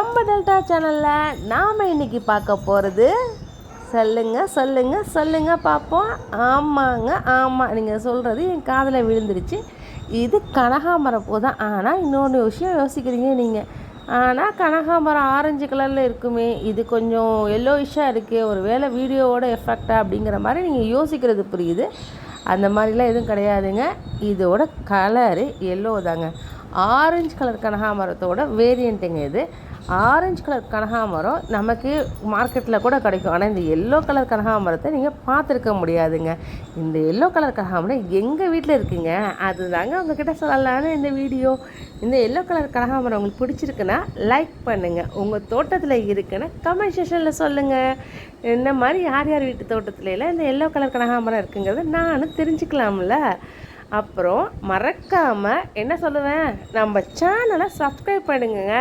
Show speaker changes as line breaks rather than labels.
நம்ம டெல்டா சேனலில் நாம் இன்னைக்கு பார்க்க போகிறது சொல்லுங்க சொல்லுங்க சொல்லுங்க பார்ப்போம் ஆமாங்க ஆமாம் நீங்கள் சொல்கிறது என் காதில் விழுந்துருச்சு. இது கனகாமரம் பூ தான். ஆனால் இன்னொன்று விஷயம் யோசிக்கிறீங்க நீங்கள் ஆனால் கனகாமரம் ஆரஞ்சு கலரில் இருக்குமே. இது கொஞ்சம் எல்லோயிஷாக இருக்குது ஒரு வேளை வீடியோவோட எஃபெக்டா அப்படிங்கிற மாதிரி நீங்கள் யோசிக்கிறது புரியுது. அந்த மாதிரிலாம் எதுவும் கிடையாதுங்க. இதோட கலரு எல்லோ தாங்க. ஆரஞ்சு கலர் கனகாமரத்தோட வேரியண்ட்டுங்க இது. ஆரஞ்சு கலர் கனகாமரம் நமக்கு மார்க்கெட்டில் கூட கிடைக்கும். ஆனால் இந்த எல்லோ கலர் கனகாமரத்தை நீங்கள் பார்த்துருக்க முடியாதுங்க. இந்த எல்லோ கலர் கனகாமரம் எங்கள் வீட்டில் இருக்குங்க? அதுதாங்க உங்ககிட்ட சொல்லலான்னு இந்த வீடியோ. இந்த எல்லோ கலர் கனகாமரம் உங்களுக்கு பிடிச்சிருக்குன்னா லைக் பண்ணுங்கள் உங்கள் தோட்டத்தில் இருக்குன்னா கமெண்ட் செஷனில் சொல்லுங்கள் இந்த மாதிரி யார் யார் வீட்டு தோட்டத்துலலாம் இந்த எல்லோ கலர் கனகாமரம் இருக்குங்கிறத நானும் தெரிஞ்சுக்கலாம்ல. அப்புறம் மறக்காமல் என்ன சொல்லுவேன்? நம்ம சேனலை சப்ஸ்கிரைப் பண்ணுங்கங்க.